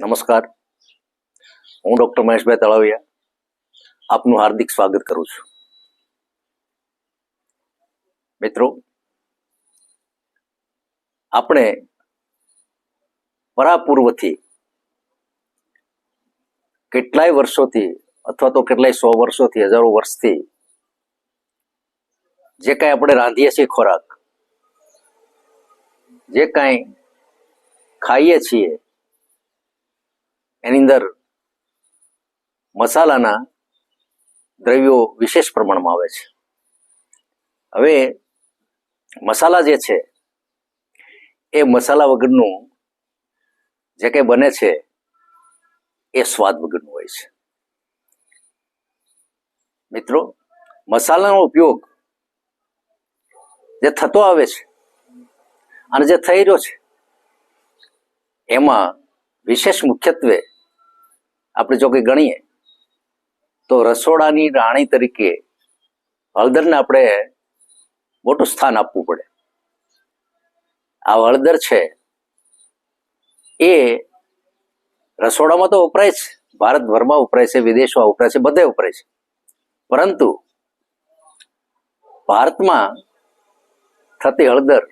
નમસ્કાર. હું ડૉક્ટર મહેશભાઈ તળાવિયા આપનું હાર્દિક સ્વાગત કરું છું. મિત્રો, આપણે પરાપૂર્વથી કેટલાય વર્ષોથી અથવા તો કેટલાય સો વર્ષોથી, હજારો વર્ષથી જે કાંઈ આપણે રાંધીએ છીએ ખોરાક, જે કાંઈ ખાઈએ છીએ એની અંદર મસાલાના દ્રવ્યો વિશેષ પ્રમાણમાં આવે છે. હવે મસાલા જે છે, એ મસાલા વગરનું જે કંઈ બને છે, એ સ્વાદ વગરનું હોય છે. મિત્રો, મસાલાનો ઉપયોગ જે થતો આવે છે અને જે થઈ રહ્યો છે, એમાં વિશેષ મુખ્યત્વે આપણે જો કંઈ ગણીએ, તો રસોડાની રાણી તરીકે હળદરને આપણે મોટું સ્થાન આપવું પડે. આ હળદર છે, એ રસોડામાં તો વપરાય છે. ભારતભરમાં વપરાય છે, વિદેશમાં વપરાય છે, બધે વપરાય છે. પરંતુ ભારતમાં થતી હળદર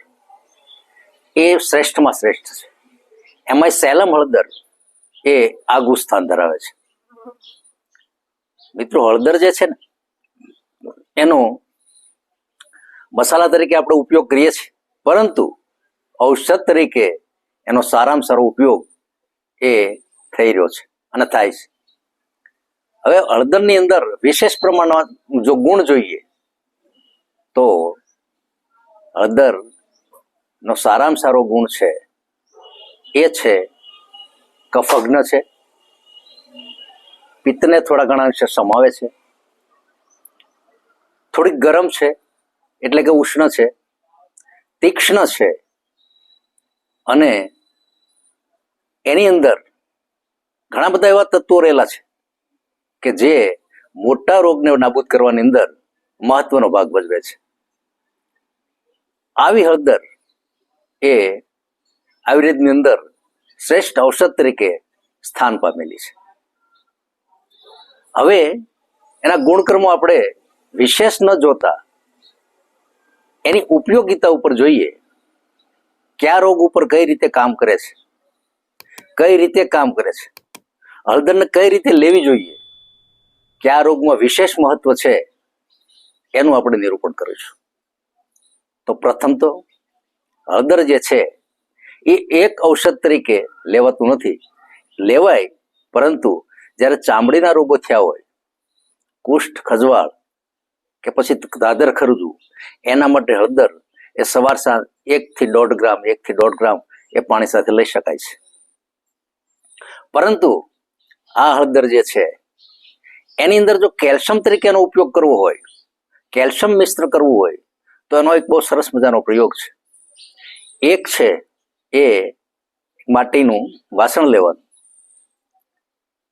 એ શ્રેષ્ઠમાં શ્રેષ્ઠ છે. એમાંય સેલમ હળદર એ આગવું સ્થાન ધરાવે છે. મિત્રો, હળદર જે છે ને, એનો મસાલા તરીકે આપણે ઉપયોગ કરીએ છીએ. પરંતુ ઔષધ તરીકે એનો સારામાં સારો ઉપયોગ એ થઈ રહ્યો છે અને થાય છે. હવે હળદરની અંદર વિશેષ પ્રમાણમાં જો ગુણ જોઈએ, તો હળદર નો સારામાં સારો ગુણ છે એ છે કફગ્ન છે. પિત્તને થોડા ઘણા અંશે સમાવે છે. થોડીક ગરમ છે, એટલે કે ઉષ્ણ છે, તીક્ષ્ણ છે. અને એની અંદર ઘણા બધા એવા તત્વો રહેલા છે કે જે મોટા રોગને નાબૂદ કરવાની અંદર મહત્વનો ભાગ ભજવે છે. આવી હળદર એ આયુર્વેદની અંદર શ્રેષ્ઠ ઔષધ તરીકે સ્થાન પામેલી છે. હવે એના ગુણકર્મો આપણે વિશેષ ન જોતા, એની ઉપયોગિતા ઉપર જોઈએ, કયા રોગ ઉપર કઈ રીતે કામ કરે છે, કઈ રીતે કામ કરે છે, હળદરને કઈ રીતે લેવી જોઈએ, કયા રોગમાં વિશેષ મહત્વ છે, એનું આપણે નિરૂપણ કરીશું. તો પ્રથમ તો હળદર જે છે એ એક ઔષધ તરીકે લેવાતું નથી. લેવાય, પરંતુ જ્યારે ચામડીના રોગો થયા હોય, કુષ્ઠ ખજવાળ કે પછી દાદર ખરજવું એના માટે હળદર એ સવાર સાંજ એકથી દોઢ ગ્રામ, એકથી દોઢ ગ્રામ એ પાણી સાથે લઈ શકાય છે. પરંતુ આ હળદર જે છે, એની અંદર જો કેલ્શિયમ તરીકે એનો ઉપયોગ કરવો હોય, કેલ્શિયમ મિશ્ર કરવું હોય, તો એનો એક બહુ સરસ મજાનો પ્રયોગ છે. એક છે એ માટીનું વાસણ લેવાનું.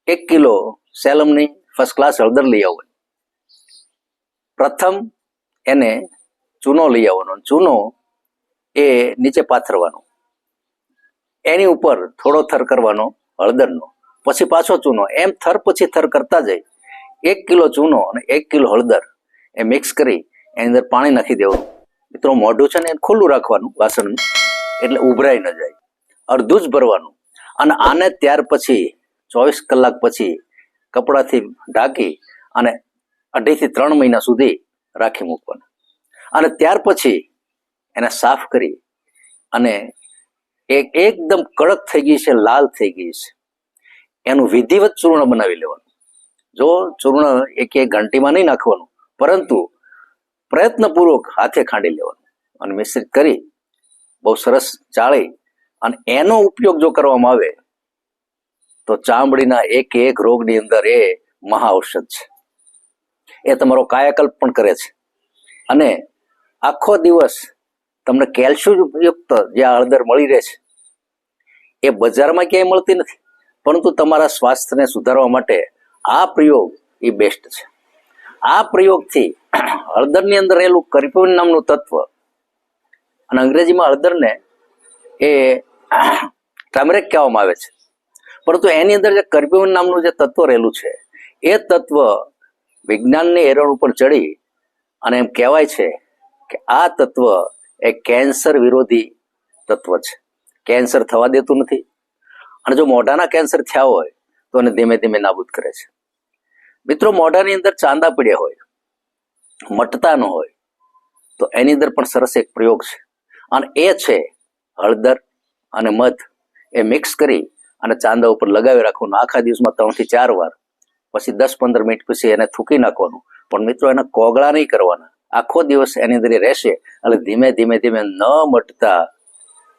એક કિલો સેલમની ફર્સ્ટ ક્લાસ હળદર લઈ આવવાની. પ્રથમ એને ચૂનો લઈ આવવાનો. ચૂનો એ નીચે પાથરવાનો. એની ઉપર થોડો થર કરવાનો હળદરનો. પછી પાછો ચૂનો. એમ થર પછી થર કરતા જાય. એક કિલો ચૂનો અને એક કિલો હળદર એ મિક્સ કરી એની અંદર પાણી નાખી દેવાનું. મિત્રો, મોઢું છે ને ખુલ્લું રાખવાનું વાસણનું. એટલે ઉભરાઈ ન જાય. અડધું જ ભરવાનું. અને આને ત્યાર પછી, ચોવીસ કલાક પછી કપડાથી ઢાંકી અને અઢીથી ત્રણ મહિના સુધી રાખી મૂકવાનું. અને ત્યાર પછી એને સાફ કરી અને એક એકદમ કડક થઈ ગઈ છે, લાલ થઈ ગઈ છે. એનું વિધિવત ચૂર્ણ બનાવી લેવાનું. જો ચૂર્ણ એક એક ઘંટીમાં નહીં નાખવાનું, પરંતુ પ્રયત્નપૂર્વક હાથે ખાંડી લેવાનું અને મિશ્રિત કરી બહુ સરસ ચાળી અને એનો ઉપયોગ જો કરવામાં આવે, તો ચામડીના એક એક રોગની અંદર એ મહા ઔષધ છે. એ તમારો કાયાકલ્પ પણ કરે છે. અને આખો દિવસ તમને કેલ્શિયમયુક્ત જે આ હળદર મળી રહે છે, એ બજારમાં ક્યાંય મળતી નથી. પરંતુ તમારા સ્વાસ્થ્યને સુધારવા માટે આ પ્રયોગ એ બેસ્ટ છે. આ પ્રયોગથી હળદરની અંદર રહેલું કર્પ્યુન નામનું તત્વ અને અંગ્રેજીમાં હળદરને એ ટર્મરિક કહેવામાં આવે છે. પરંતુ એની અંદર જે કર્બ્યુમિન નામનું જે તત્વ રહેલું છે, એ તત્વ વિજ્ઞાનની એરણ ઉપર ચડી અને એમ કહેવાય છે કે આ તત્વ એ કેન્સર વિરોધી તત્વ છે. કેન્સર થવા દેતું નથી. અને જો મોઢાના કેન્સર થયા હોય, તો એને ધીમે ધીમે નાબૂદ કરે છે. મિત્રો, મોઢાની અંદર ચાંદા પડ્યા હોય, મટતા ન હોય, તો એની અંદર પણ સરસ એક પ્રયોગ છે. અને એ છે હળદર અને મધ. એ મિક્સ કરી અને ચાંદા ઉપર લગાવી રાખવાનું. આખા દિવસમાં ત્રણથી ચાર વાર. પછી દસ પંદર મિનિટ પછી એને થૂકી નાખવાનું. પણ મિત્રો, એને કોગળા નહીં કરવાના. આખો દિવસ એની અંદર રહેશે. એટલે ધીમે ધીમે ધીમે ન મટતા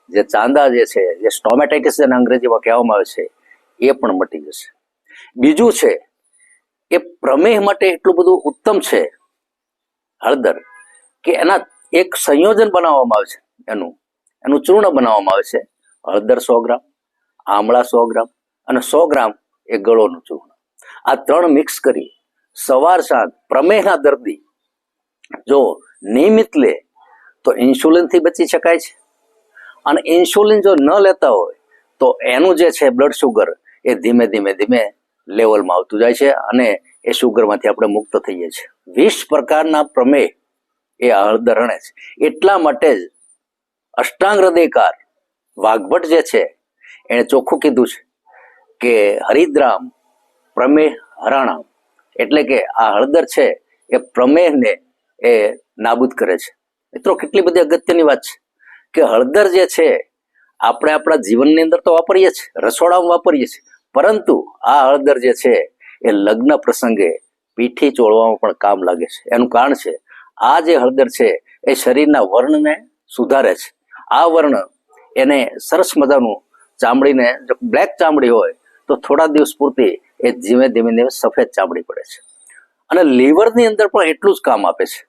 જે ચાંદા જે છે, જે સ્ટોમેટાઇટિસ જેને અંગ્રેજીમાં કહેવામાં આવે છે, એ પણ મટી જશે. બીજું છે, એ પ્રમેહ માટે એટલું બધું ઉત્તમ છે હળદર કે એના એક સંયોજન બનાવવામાં આવે છે. એનું. એનું ચૂર્ણ બનાવવામાં આવે છે. હળદર સો ગ્રામ, આમળા સો ગ્રામ અને સો ગ્રામ એ ગળોનું ચૂર્ણ. આ ત્રણ મિક્સ કરી સવાર સાંજ પ્રમેહના દર્દી, જો નિયમિત લે તો ઇન્સ્યુલિનથી બચી શકાય છે. અને ઇન્સ્યુલિન જો ન લેતા હોય તો એનું જે છે બ્લડ શુગર એ ધીમે ધીમે ધીમે લેવલમાં આવતું જાય છે અને એ શુગરમાંથી આપણે મુક્ત થઈએ છીએ. વીસ પ્રકારના પ્રમેહ એ હળદર રણે છે. એટલા માટે જ અષ્ટાંગ હૃદયકાર વાઘભટ જે છે, એણે ચોખ્ખું કીધું છે કે હરિદ્રામ પ્રમેહ હરાણામ. એટલે કે આ હળદર છે એ પ્રમેહને એ નાબૂદ કરે છે. મિત્રો, કેટલી બધી અગત્યની વાત છે કે હળદર જે છે, આપણે આપણા જીવનની અંદર તો વાપરીએ છીએ, રસોડામાં વાપરીએ છીએ, પરંતુ આ હળદર જે છે એ લગ્ન પ્રસંગે પીઠી ચોળવામાં પણ કામ લાગે છે. એનું કારણ છે, આ જે હળદર છે એ શરીરના વર્ણને સુધારે છે. આ વર્ણ એને સરસ મજાનું ચામડીને જો બ્લેક ચામડી હોય, તો થોડા દિવસ પૂરતી એ ધીમે ધીમે ધીમે સફેદ ચામડી પડે છે. અને લીવરની અંદર પણ એટલું જ કામ આપે છે.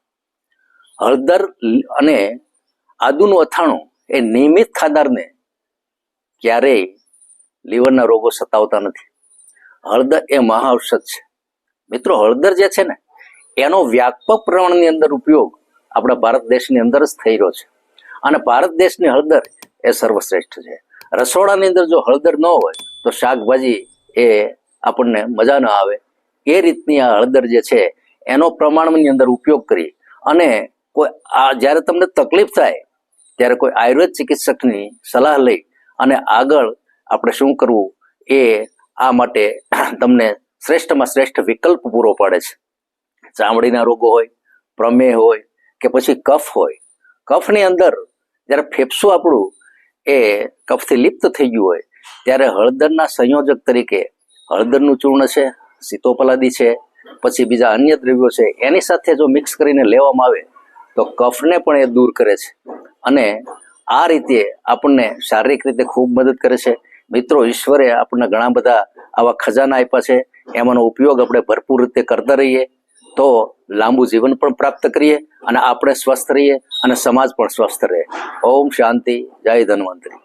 હળદર અને આદુનું અથાણું એ નિયમિત ખાનારને ક્યારેય લીવરના રોગો સતાવતા નથી. હળદર એ મહાઔષધ છે. મિત્રો, હળદર જે છે ને, એનો વ્યાપક પ્રમાણની અંદર ઉપયોગ આપણા ભારત દેશની અંદર જ થઈ રહ્યો છે. અને ભારત દેશની હળદર એ સર્વશ્રેષ્ઠ છે. રસોડાની અંદર જો હળદર ન હોય, તો શાકભાજી એ આપણને મજા ન આવે. એ રીતની આ હળદર જે છે, એનો પ્રમાણની અંદર ઉપયોગ કરી અને કોઈ આ જ્યારે તમને તકલીફ થાય, ત્યારે કોઈ આયુર્વેદ ચિકિત્સકની સલાહ લઈ અને આગળ આપણે શું કરવું એ આ માટે તમને શ્રેષ્ઠમાં શ્રેષ્ઠ વિકલ્પ પૂરો પાડે છે. ચામડીના રોગો હોય પ્રમેહ હોય કે પછી કફ હોય, કફની અંદર જ્યારે ફેફસું આપણું એ કફથી લિપ્ત થઈ ગયું હોય, ત્યારે હળદરના સંયોજક તરીકે હળદરનું ચૂર્ણ છે, સીતોપલાદી છે, પછી બીજા અન્ય દ્રવ્યો છે, એની સાથે જો મિક્સ કરીને લેવામાં આવે, તો કફને પણ એ દૂર કરે છે. અને આ રીતે આપણને શારીરિક રીતે ખૂબ મદદ કરે છે. મિત્રો, ઈશ્વરે આપણને ઘણા બધા આવા ખજાના આપ્યા છે. એમાંનો ઉપયોગ આપણે ભરપૂર રીતે કરતા રહીએ. તો લાંબુ જીવન પણ પ્રાપ્ત કરીએ અને આપણે સ્વસ્થ રહીએ અને સમાજ પણ સ્વસ્થ રહે. ઓમ શાંતિ, જય ધન્વંતરી.